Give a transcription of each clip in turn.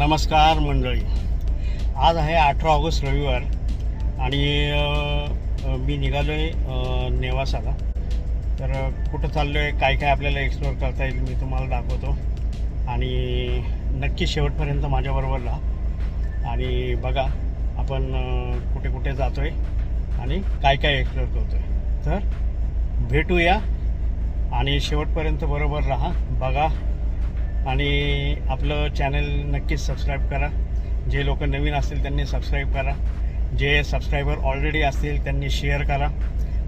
नमस्कार मंडळी. आज आहे अठरा ऑगस्ट रविवार आणि मी निघालो आहे नेवासाला. तर कुठं चाललो आहे काय काय आपल्याला एक्सप्लोअर करता येईल मी तुम्हाला दाखवतो. आणि नक्की शेवटपर्यंत माझ्याबरोबर राहा. आणि बघा आपण कुठे कुठे जातो आहे आणि काय काय एक्सप्लोअर करतो आहे तर भेटूया आणि शेवटपर्यंत बरोबर राहा. बघा आणि आपलं चॅनल नक्कीच सबस्क्राईब करा. जे लोक नवीन असतील त्यांनी सबस्क्राईब करा. जे सबस्क्रायबर ऑलरेडी असतील त्यांनी शेअर करा.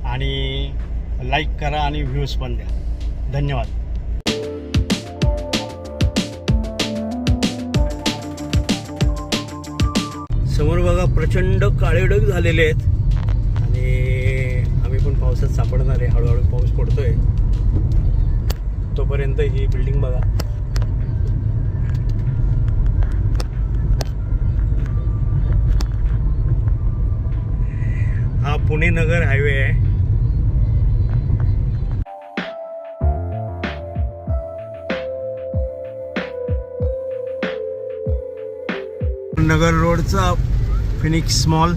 आणि लाईक करा आणि व्ह्यूज पण द्या. धन्यवाद. समोर बघा प्रचंड काळेडग झालेले आहेत. आणि आम्ही पण पावसात सापडणार आहे. हळूहळू पाऊस पडतोय. तोपर्यंत ही बिल्डिंग बघा हा पुणे नगर हायवे आहे. नगर रोडचा फिनिक्स मॉल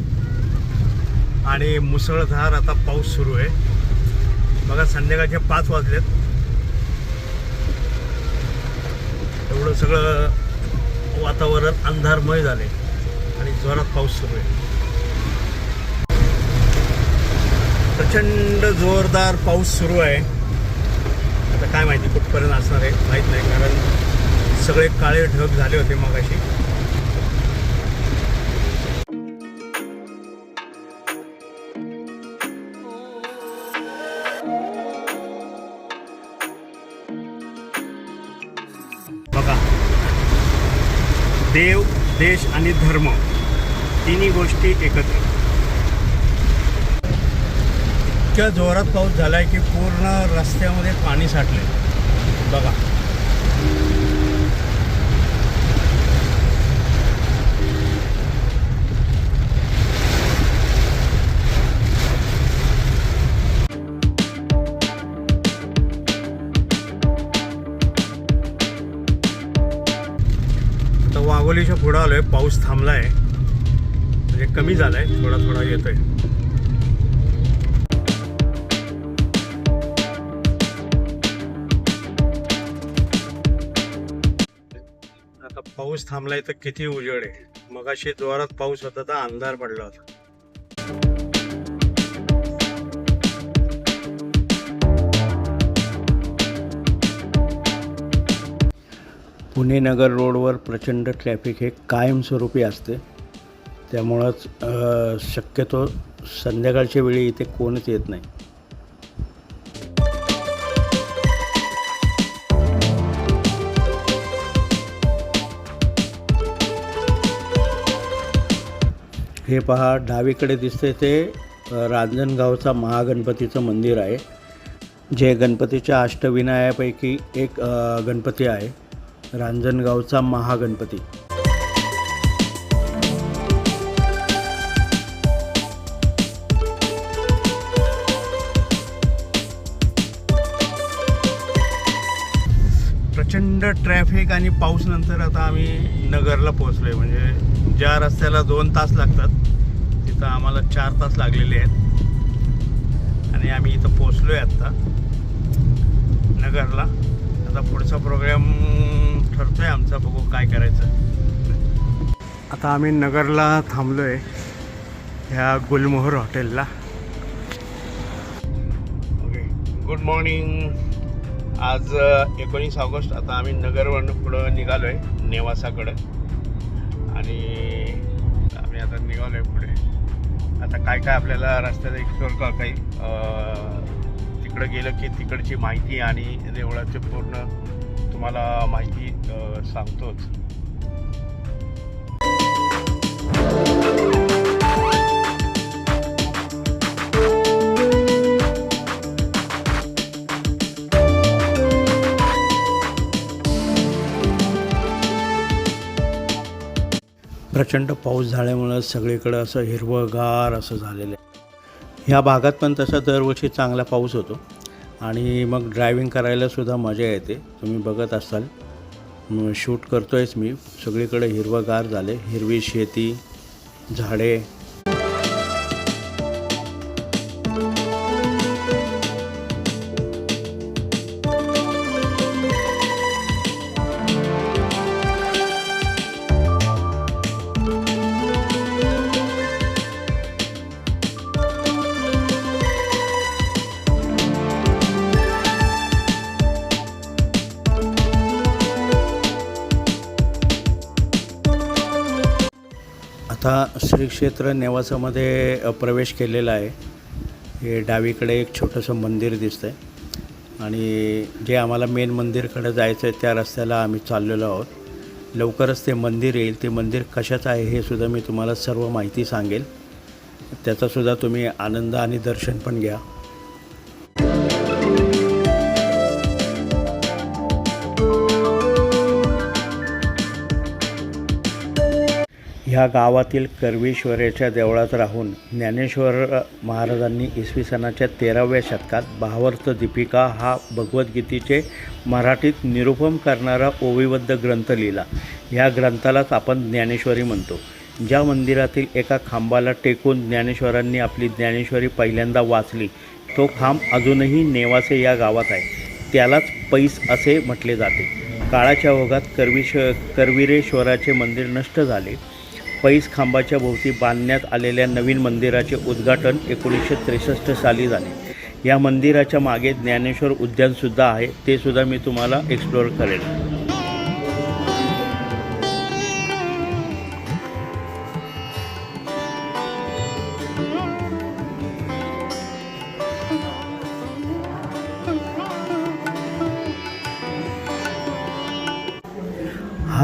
आणि मुसळधार आता पाऊस सुरू आहे. बघा संध्याकाळचे पाच वाजलेत. एवढं सगळं वातावरण अंधारमय झाले आणि जोरात पाऊस सुरू आहे. प्रचंड जोरदार पाऊस सुरू आहे. आता काय माहिती कुठपर्यंत असणार आहे माहीत नाही कारण सगळे काळे ढग झाले होते मगाशी. बघा देव देश आणि धर्म तिन्ही गोष्टी एकत्र. इतक्या जोरात पाऊस झाला आहे की पूर्ण रस्त्यामध्ये पाणी साठले बघा. आता वाघोलीच्या पुढं आलोय. पाऊस थांबलाय. म्हणजे कमी झालाय. थोडा थोडा येतोय. आहे पाऊस थांबलाय तर किती उजेड आहे? मगाशी जोरात पाऊस होता तर अंधार पडला होता. पुणे नगर रोडवर प्रचंड ट्रॅफिक हे कायमस्वरूपी असते. त्यामुळंच शक्यतो संध्याकाळच्या वेळी इथे कोणच येत नाही. हे पहा डावीकडे दिसते ते रांजणगावचा महागणपतीचं मंदिर आहे जे गणपतीच्या अष्टविनायापैकी एक गणपती आहे रांजणगावचा महागणपती. प्रचंड ट्रॅफिक आणि पाऊस नंतर आता आम्ही नगरला पोहोचलो आहे म्हणजे ज्या रस्त्याला दोन तास लागतात तिथं आम्हाला चार तास लागलेले आहेत. आणि आम्ही इथं पोचलो आहे आत्ता नगरला. आता पुढचा प्रोग्राम आहे आमचा बघू काय करायचं. आता आम्ही नगरला थांबलो आहे ह्या गुलमोहर हॉटेलला. ओके गुड मॉर्निंग आज एकोणीस ऑगस्ट आता आम्ही नगरवरून पुढं निघालो आहे नेवासाकडं. आणि आम्ही आता निघालो आहे पुढे. आता काय काय आपल्याला रस्त्यात एक्सप्लोर करता येईल तिकडं गेलं की तिकडची माहिती आणि देवळाचे पूर्ण तुम्हाला माहिती सांगतोच. प्रचंड पाऊस झाल्यामुळं सगळीकडं असं हिरवंगार असं झालेलं आहे. ह्या भागात पण तसा दरवर्षी चांगला पाऊस होतो. आणि मग ड्रायव्हिंग करायलासुद्धा मजा येते. तुम्ही बघत असाल. शूट करतो आहेच मी. सगळीकडे हिरवंगार झाले. हिरवी शेती झाडे श्री क्षेत्र नेवासामध्ये प्रवेश केलेला आहे. हे डावीकडे एक छोटंसं मंदिर दिसतं आहे आणि जे आम्हाला मेन मंदिरकडे जायचं आहे त्या रस्त्याला आम्ही चाललेलो आहोत. लवकरच ते मंदिर येईल. ते मंदिर कशाचं आहे हे सुद्धा मी तुम्हाला सर्व माहिती सांगेल. त्याचासुद्धा तुम्ही आनंद आणि दर्शन पण घ्या. ह्या गावातील कर्वेश्वराच्या देवळात राहून ज्ञानेश्वर महाराजांनी इसवी सनाच्या तेराव्या शतकात भावार्थ दीपिका हा भगवद्गीतेचे मराठीत निरूपम करणारा ओविबद्ध ग्रंथ लिहिला. ह्या ग्रंथालाच आपण ज्ञानेश्वरी म्हणतो. ज्या मंदिरातील एका खांबाला टेकून ज्ञानेश्वरांनी आपली ज्ञानेश्वरी पहिल्यांदा वाचली तो खांब अजूनही नेवासे या गावात आहे. त्यालाच पैस असे म्हटले जाते. काळाच्या ओघात करविश करवीरेश्वराचे मंदिर नष्ट झाले. पैस खांबाच्या भोवती बांधण्यात आलेल्या नवीन मंदिराचे उद्घाटन एकोणीसशे त्रेसष्ट साली झाले. या मंदिराच्या मागे ज्ञानेश्वर उद्यानसुद्धा आहे ते सुद्धा मी तुम्हाला एक्सप्लोअर करेन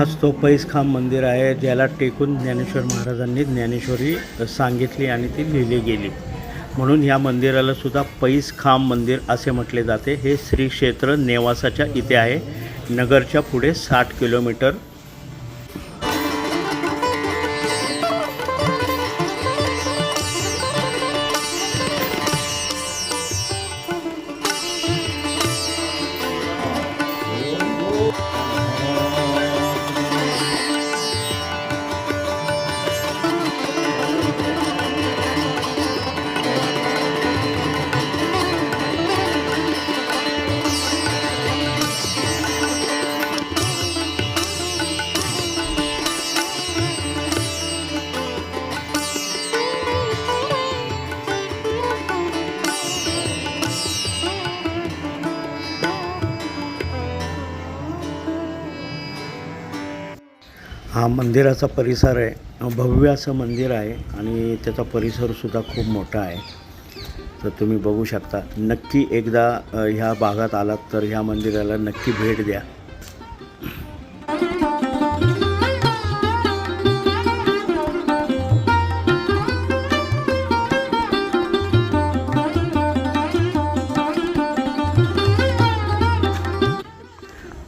हाच तो पैसखांब मंदिर आहे ज्याला टेकून ज्ञानेश्वर महाराजांनी ज्ञानेश्वरी सांगितली आणि ती लिहिली गेली. म्हणून ह्या मंदिराला सुद्धा पैसखांब मंदिर असे म्हटले जाते. हे श्री क्षेत्र नेवासाच्या इथे आहे. नगरच्या पुढे साठ किलोमीटर हा मंदिराचा परिसर आहे. भव्य असं मंदिर आहे आणि त्याचा परिसरसुद्धा खूप मोठा आहे. तर तुम्ही बघू शकता. नक्की एकदा ह्या भागात आलात तर ह्या मंदिराला नक्की भेट द्या.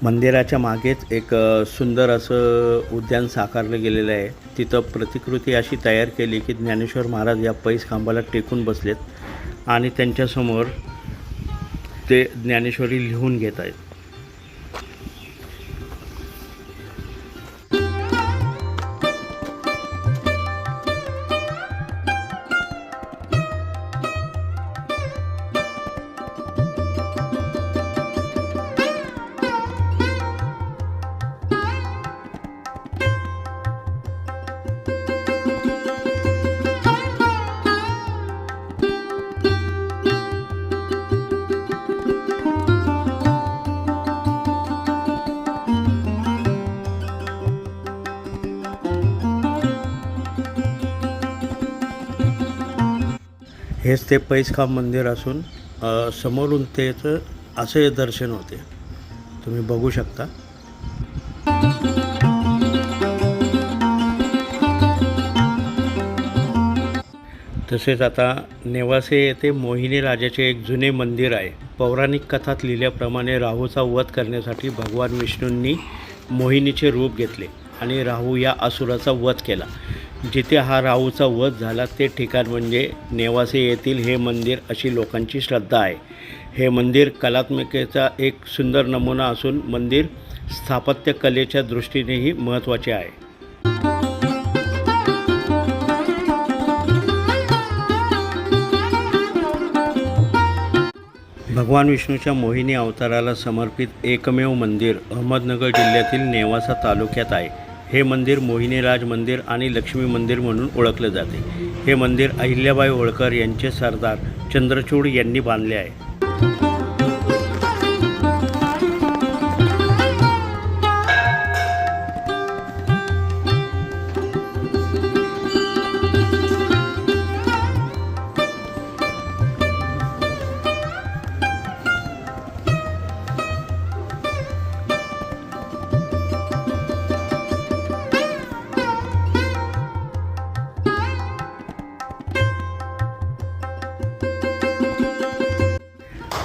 मंदिराच्या मागेच एक सुंदर असं उद्यान साकारलं गेलेलं आहे. तिथं प्रतिकृती अशी तयार केली की ज्ञानेश्वर महाराज या पैस खांबाला टेकून बसलेत आणि त्यांच्यासमोर ते ज्ञानेश्वरी लिहून घेत आहेत. हेच ते पैसखांब मंदिर असून समोरून त्याचं असे दर्शन होते. तुम्ही बघू शकता. तसेच आता नेवासे येथे मोहिनी राजाचे एक जुने मंदिर आहे. पौराणिक कथात लिहिल्याप्रमाणे राहूचा वध करण्यासाठी भगवान विष्णूंनी मोहिनीचे रूप घेतले आणि राहू या असुराचा वध केला. जिथे हा राहूचा वध झाला ते ठिकाण म्हणजे नेवासे येथील हे मंदिर अशी लोकांची श्रद्धा आहे. हे मंदिर कलात्मकेचा एक सुंदर नमुना असून मंदिर स्थापत्यकलेच्या दृष्टीनेही महत्त्वाचे आहे. भगवान विष्णूच्या मोहिनी अवताराला समर्पित एकमेव मंदिर अहमदनगर जिल्ह्यातील नेवासा तालुक्यात आहे. हे मंदिर मोहिनीराज मंदिर आणि लक्ष्मी मंदिर म्हणून ओळखले जाते. हे मंदिर अहिल्याबाई होळकर यांचे सरदार चंद्रचूड यांनी बांधले आहे.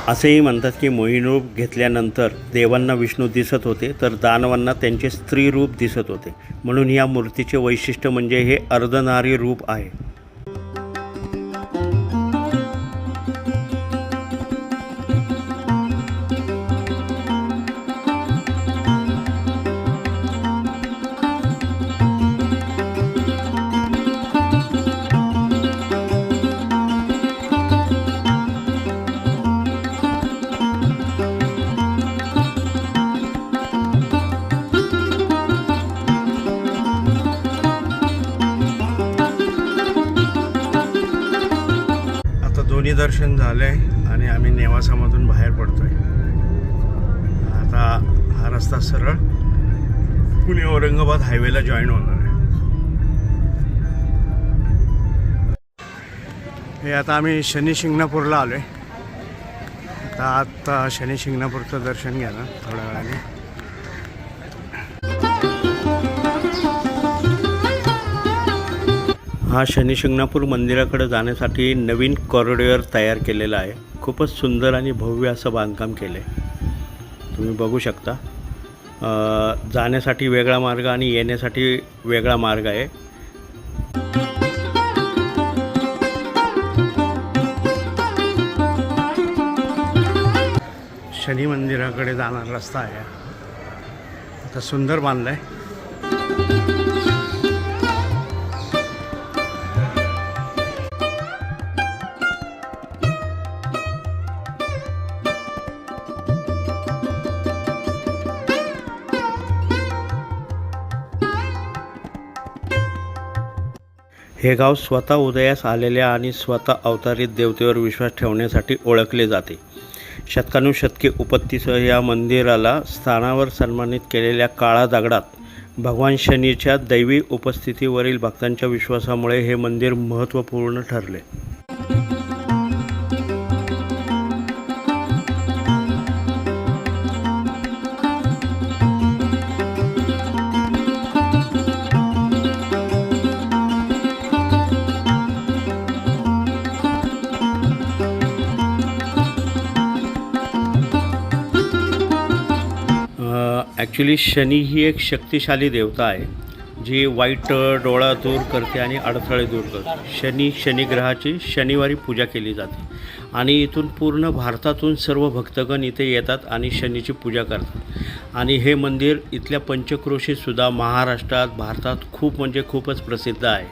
असेही म्हणतात की मोहिनीरूप घेतल्यानंतर देवांना विष्णू दिसत होते तर दानवांना त्यांचे स्त्री रूप दिसत होते. म्हणून या मूर्तीचे वैशिष्ट्य म्हणजे हे अर्धनारी रूप आहे. दोन्ही दर्शन आहे आणि आम्ही नेवासामधून बाहेर पडतो आहे आता हा रस्ता सरळ पुणे औरंगाबाद हायवेला जॉईन होणार आहे. हे आता आम्ही शनी शिंगणापूरला आलो आहे आता आत्ता शनी शिंगणापूरचं दर्शन घ्या ना थोड्या वेळाने. हा शनिशिंगणापूर मंदिराकडे जाण्यासाठी नवीन कॉरिडॉर तयार केलेला आहे. खूपच सुंदर आणि भव्य असं बांधकाम केलं आहे तुम्ही बघू शकता. जाण्यासाठी वेगळा मार्ग आणि येण्यासाठी वेगळा मार्ग आहे. शनी मंदिराकडे जाणारा रस्ता आहे. आता सुंदर बांधला आहे हे गाव स्वतः उदयास आलेल्या आणि स्वतः अवतारित देवतेवर विश्वास ठेवण्यासाठी ओळखले जाते. शतकानुशतके उपत्तीसह या मंदिराला स्थानावर सन्मानित केलेल्या काळा दगडात भगवान शनीच्या दैवी उपस्थितीवरील भक्तांच्या विश्वासामुळे हे मंदिर महत्त्वपूर्ण ठरले. ॲक्च्युली शनी ही एक शक्तिशाली देवता आहे जी वाईट डोळा दूर करते आणि अडथळे दूर करते. शनी शनिग्रहाची शनिवारी पूजा केली जाते. आणि इथून पूर्ण भारतातून सर्व भक्तगण इथे येतात आणि शनीची पूजा करतात. आणि हे मंदिर इथल्या पंचक्रोशीतसुद्धा महाराष्ट्रात भारतात खूप म्हणजे खूपच प्रसिद्ध आहे.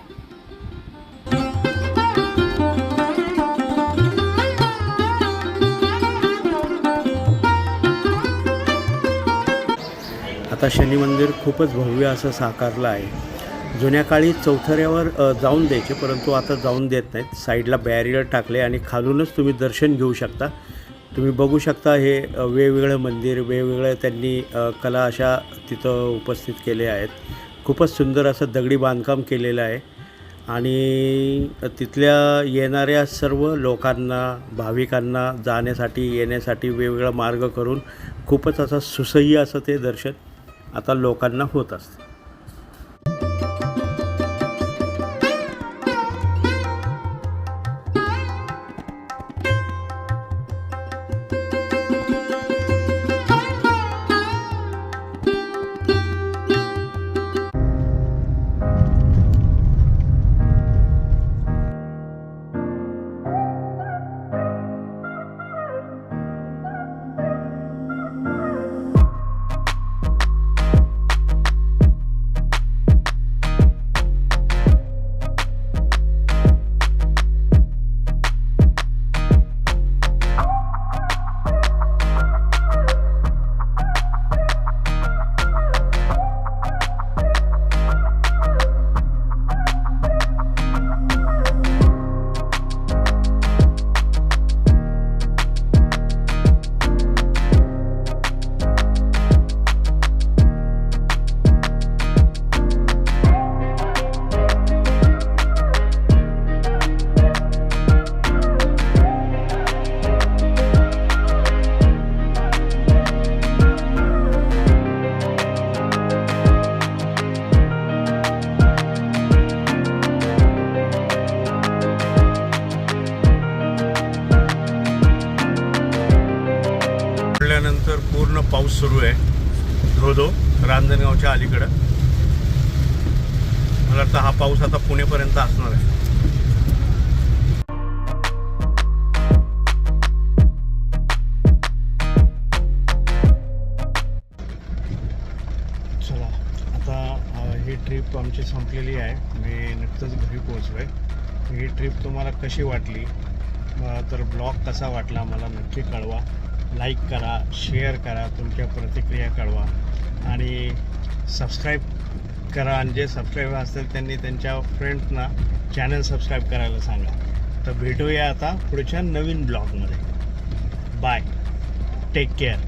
आता शनी मंदिर खूपच भव्य असं साकारलं आहे. जुन्या काळी चौथऱ्यावर जाऊन द्यायचे परंतु आता जाऊन देत नाहीत. साईडला बॅरियर टाकले आणि खालूनच तुम्ही दर्शन घेऊ शकता. तुम्ही बघू शकता हे वेगवेगळं मंदिर वेगवेगळ्या त्यांनी कला अशा तिथं उपस्थित केल्या आहेत. खूपच सुंदर असं दगडी बांधकाम केलेलं आहे. आणि तिथल्या येणाऱ्या सर्व लोकांना भाविकांना जाण्यासाठी येण्यासाठी वेगवेगळा मार्ग करून खूपच असं सुसह्य असं ते दर्शन आता लोकांना होत असते. रांजणगावच्या अलीकडं. मला वाटतं हा पाऊस आता पुणेपर्यंत असणार आहे. चला आता ही ट्रिप आमची संपलेली आहे. मी नुकतंच घरी पोहोचलो आहे ही ट्रिप तुम्हाला कशी वाटली? तर ब्लॉग कसा वाटला मला नक्की कळवा. लाईक करा शेअर करा तुमच्या प्रतिक्रिया कळवा. आणि सबस्क्राईब करा आणि जे सबस्क्राईबर असतील त्यांनी त्यांच्या फ्रेंड्सना चॅनल सबस्क्राईब करायला सांगा. तर भेटूया आता पुढच्या नवीन ब्लॉगमध्ये बाय टेक केअर